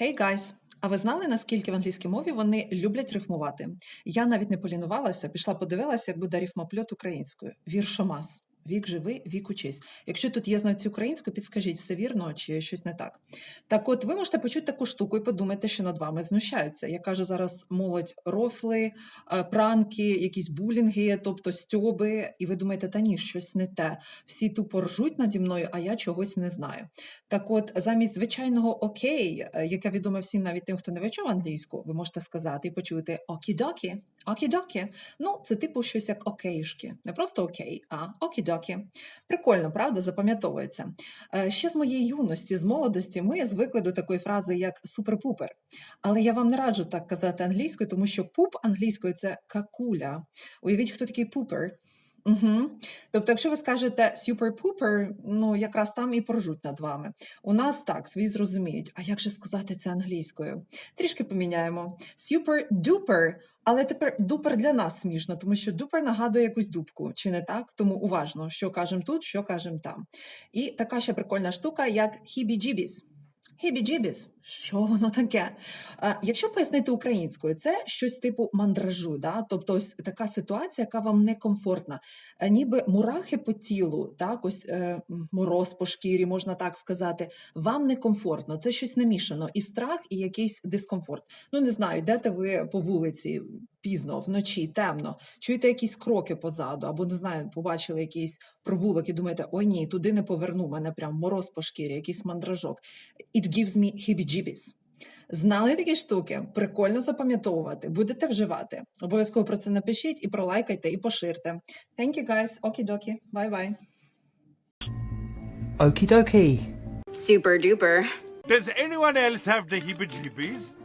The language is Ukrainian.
Hey guys! А ви знали, наскільки в англійській мові вони люблять рифмувати? Я навіть не полінувалася, пішла подивилася, як буде рифмопльот українською. Віршомас. Вік живи, вік учись. Якщо тут є знавці української, підскажіть, все вірно чи щось не так. Так от, ви можете почути таку штуку і подумати, що над вами знущаються. Я кажу зараз молодь рофли, е, пранки, якісь булінги, тобто стьоби, і ви думаєте, та ні, щось не те. Всі тупо ржуть наді мною, а я чогось не знаю. Так от, замість звичайного окей, е, яке відоме всім, навіть тим, хто не вивчав англійську, ви можете сказати і почути окідокі, окідокі. Ну, це типу щось як окейшки. Не просто окей, а окідокі. Прикольно, правда, запам'ятовується. Е, Ще з моєї юності, з молодості, ми звикли до такої фрази, як супер-пупер. Але я вам не раджу так казати англійською, тому що пуп англійською це какуля. Уявіть, хто такий пупер. Угу. Тобто, якщо ви скажете super-pooper, ну якраз там і поржуть над вами. У нас так, свої зрозуміють. А як же сказати це англійською? Трішки поміняємо. Super-duper, але тепер дупер для нас смішно, тому що дупер нагадує якусь дубку, чи не так? Тому уважно, що кажемо тут, що кажемо там. І така ще прикольна штука, як хібі-джібіс. Хібі-джібіс, що воно таке? А, якщо пояснити українською, це щось типу мандражу, да? тобто ось така ситуація, яка вам некомфортна, Е, ніби мурахи по тілу, так, ось е, мороз по шкірі, можна так сказати. Вам некомфортно, це щось намішано, і страх, і якийсь дискомфорт. Ну, не знаю, йдете ви по вулиці пізно, вночі, темно, чуєте якісь кроки позаду, або не знаю, побачили якийсь провулок і думаєте, ой ні, туди не поверну, мене прям мороз по шкірі, якийсь мандражок. It gives me heebie-jeebies. Знали такі штуки? Прикольно запам'ятовувати. Будете вживати. Обов'язково про це напишіть і пролайкайте, і поширте. Thank you, guys. Окі-докі. Bye-bye. Okie dokie. Super duper. Does anyone else have the heebie-jeebies?